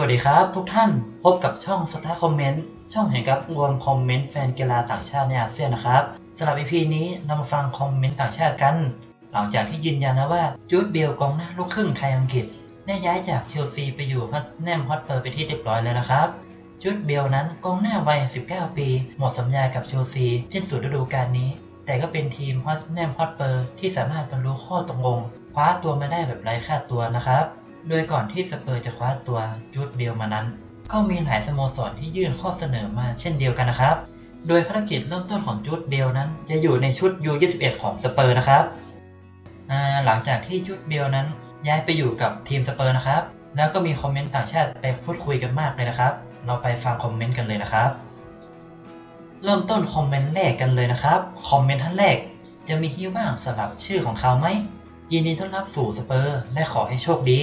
วัสดีครับ ทุกท่านพบกับช่องสตาร์คอมเมนต์ช่องแห่งกับรวมคอมเมนต์แฟนกีฬาต่างชาติในอาเซียนนะครับสำหรับ EP นี้เรามาฟังคอมเมนต์ต่างชาติกัน หลังจากที่ยืนยันนะว่าจูดเบลกองหน้าลูกครึ่งไทยอังกฤษได้ย้ายจากเชลซีไปอยู่ฮอตแนมฮอตเปอร์ไปที่เรียบร้อยแล้วนะครับจูดเบลนั้นกองหน้าวัย 19 ปี หมดสัญญากับเชลซีสิ้นสุดฤดูกาลนี้ แต่ก็เป็นทีมฮอตแนมฮอตเปอร์ที่สามารถบรรลุข้อตกลงคว้าตัวมาได้แบบไร้ค่าตัวนะครับ โดยก่อนที่สเปอร์จะคว้าตัวจูดเบลมานั้น ก็มีหลายสโมสรที่ยื่นข้อเสนอมาเช่นเดียวกันนะครับ โดยภารกิจเริ่มต้นของจูดเบลนั้น จะอยู่ในชุด U21 ของสเปอร์นะครับหลังจากที่จูดเบลนั้นย้ายไปอยู่กับทีมสเปอร์นะครับ แล้วก็มีคอมเมนต์ต่างชาติไปพูดคุยกันมากเลยนะครับ เราไปฟังคอมเมนต์กันเลยนะครับ เริ่มต้นคอมเมนต์แรกกันเลยนะครับ คอมเมนต์ท่านแรก จะมีที่ว่างสลับชื่อของเขาไหม ยินดีต้อนรับสู่สเปอร์ และขอให้โชคดี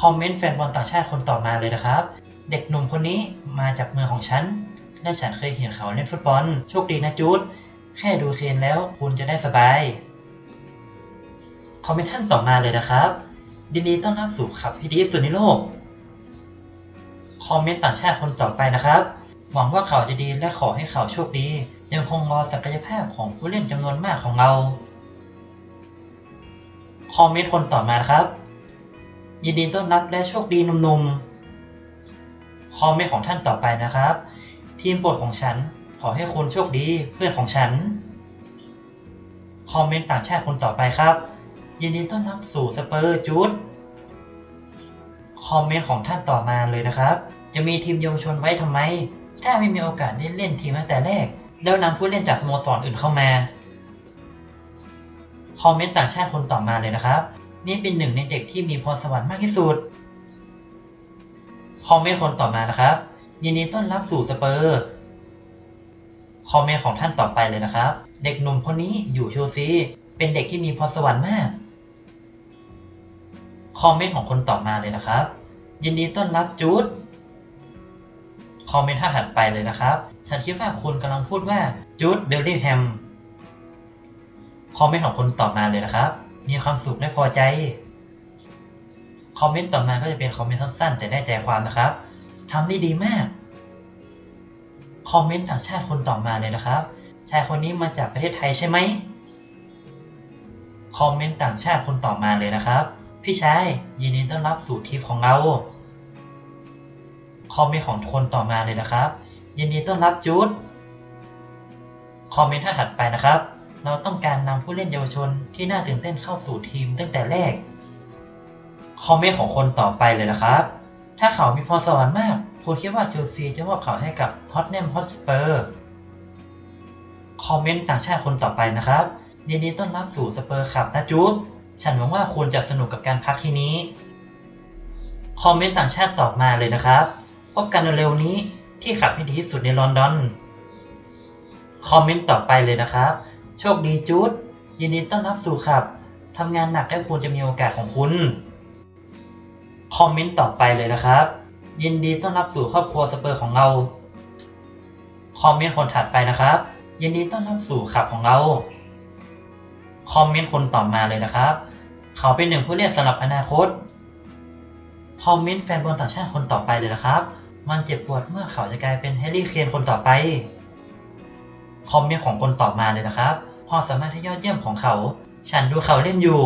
คอมเมนต์แฟนบอลต่างชาติคนต่อมาเลยนะครับ เด็กหนุ่มคนนี้มาจากเมืองของฉัน และฉันเคยเห็นเขาเล่นฟุตบอล โชคดีนะจูด แค่ดูเคนแล้วคุณจะได้สบาย คอมเมนต์ท่านต่อมาเลยนะครับ ยินดีต้อนรับสู่ขับที่ดีสุดในโลก คอมเมนต์ต่างชาติคนต่อไปนะครับ หวังว่าเขาจะดีและขอให้เขาโชคดี ยังคงรอศักยภาพของผู้เล่นจำนวนมากของเรา คอมเมนต์คนต่อมานะครับ ยินดีต้อนรับและโชคดีหนุ่มๆ คอมเมนต์ของท่านต่อไปนะครับ ทีมโปรดของฉัน ขอให้คุณโชคดีเพื่อนของฉัน คอมเมนต์ต่างชาติคนต่อไปครับ ยินดีต้อนรับสู่สเปอร์จูดคอมเมนต์ของท่านต่อมาเลยนะครับ จะมีทีมเยาวชนไว้ทำไม ถ้าไม่มีโอกาสได้เล่นทีมตั้งแต่แรก แล้วนำผู้เล่นจากสโมสรอื่นเข้ามา คอมเมนต์ต่างชาติคนต่อมาเลยนะครับ นี่เป็นหนึ่งในเด็กที่มีพรสวรรค์มากที่สุด คอมเมนต์คนต่อมานะครับ ยินดีต้อนรับสู่สเปอร์ คอมเมนต์ของท่านต่อไปเลยนะครับ เด็กหนุ่มคนนี้อยู่เชลซี เป็นเด็กที่มีพรสวรรค์มาก คอมเมนต์ของคนต่อมาเลยนะครับ ยินดีต้อนรับจูดคอมเมนต์ท่าถัดไปเลยนะครับ ฉันคิดว่าคุณกำลังพูดว่าจูดเบลลิงแฮม คอมเมนต์ของคนต่อมาเลยนะครับ มีความสุขและพอใจ คอมเมนต์ต่อมาก็จะเป็นคอมเมนต์สั้นๆ แต่ได้ใจความนะครับ ทำได้ดีมาก คอมเมนต์ต่างชาติคนต่อมาเลยนะครับ ชายคนนี้มาจากประเทศไทยใช่ไหม คอมเมนต์ต่างชาติคนต่อมาเลยนะครับ พี่ชายยินดีต้อนรับสู่ทีมของเรา คอมเมนต์ของคนต่อมาเลยนะครับ ยินดีต้อนรับจูด คอมเมนต์ท่าถัดไปนะครับ เราต้องการนำผู้เล่นเยาวชนที่น่าตื่นเต้นเข้าสู่ทีมตั้งแต่แรก คอมเมนต์ของคนต่อไปเลยนะครับ ถ้าเขามีพรสวรรค์มาก คุณคิดว่าเชลซีจะมอบเขาให้กับฮอตแนมฮอตสเปอร์คอมเมนต์ต่างชาติคนต่อไปนะครับยินดีต้อนรับสู่สเปอร์ครับนะจูดฉันหวังว่าคุณจะสนุกกับการพักที่นี้ คอมเมนต์ต่างชาติตอบมาเลยนะครับ พบกันเร็วๆนี้ที่ขับให้ดีที่สุดในลอนดอน คอมเมนต์ต่อไปเลยนะครับ โชคดีจูดยินดีต้อนรับสู่ขับทำงานหนักและคุณจะมีโอกาสของคุณ คอมเมนต์ต่อไปเลยนะครับ ยินดีต้อนรับสู่ครอบครัวสเปอร์ของเรา คอมเมนต์คนถัดไปนะครับ ยินดีต้อนรับสู่ขับของเรา คอมเมนต์คนต่อมาเลยนะครับ เขาเป็นหนึ่งผู้เล่นสำหรับอนาคต คอมเมนต์แฟนบอลต่างชาติคนต่อไปเลยนะครับ มันเจ็บปวดเมื่อเขาจะกลายเป็นแฮร์รี่เคนคนต่อไป คอมเมนต์ของคนต่อมาเลยนะครับความสามารถที่ยอดเยี่ยมของเขา ฉันดูเขาเล่นอยู่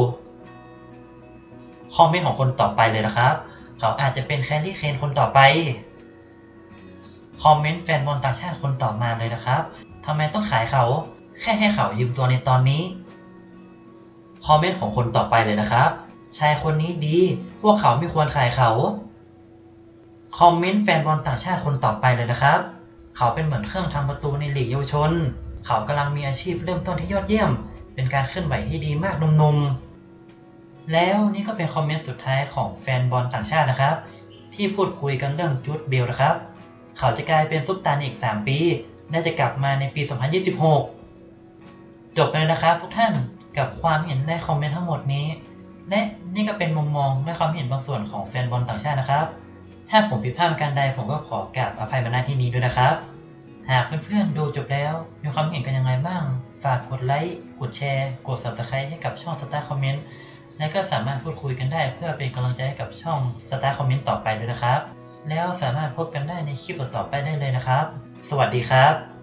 คอมเมนต์ของคนต่อไปเลยนะครับ เขาอาจจะเป็นแคลรี่เคนคนต่อไป คอมเมนต์แฟนบอลต่างชาติคนต่อมาเลยนะครับทำไมต้องขายเขา แค่ให้เขายืมตัวในตอนนี้ คอมเมนต์ของคนต่อไปเลยนะครับ ชายคนนี้ดี พวกเขาไม่ควรขายเขา คอมเมนต์แฟนบอลต่างชาติคนต่อไปเลยนะครับ เขาเป็นเหมือนเครื่องทำประตูในลีกเยาวชน เขากำลังมีอาชีพเริ่มต้นที่ยอดเยี่ยม เป็นการเคลื่อนไหวที่ดีมากนุ่มๆ แล้วนี่ก็เป็นคอมเมนต์สุดท้ายของแฟนบอลต่างชาตินะครับ ที่พูดคุยกันเรื่องจูดเบลนะครับ เขาจะกลายเป็นซุปตาร์อีก 3 ปีและจะกลับมาในปี 2026 จบไปเลยนะครับทุกท่านกับความเห็นในคอมเมนต์ทั้งหมดนี้ และนี่ก็เป็นมุมมองและความเห็นบางส่วนของแฟนบอลต่างชาตินะครับ ถ้าผมผิดพลาดประการใดผมก็ขอกราบอภัยมาณที่นี้ด้วยนะครับ หากเพื่อนๆดูจบแล้ว มีความเห็นกันยังไงบ้าง ฝากกดไลค์ กดแชร์ กด subscribe ให้กับช่อง Star Comment และก็สามารถพูดคุยกันได้เพื่อเป็นกำลังใจให้กับช่อง Star Comment ต์ต่อไปด้วยนะครับ แล้วสามารถพบกันได้ในคลิปต่อๆไปได้เลยนะครับ สวัสดีครับ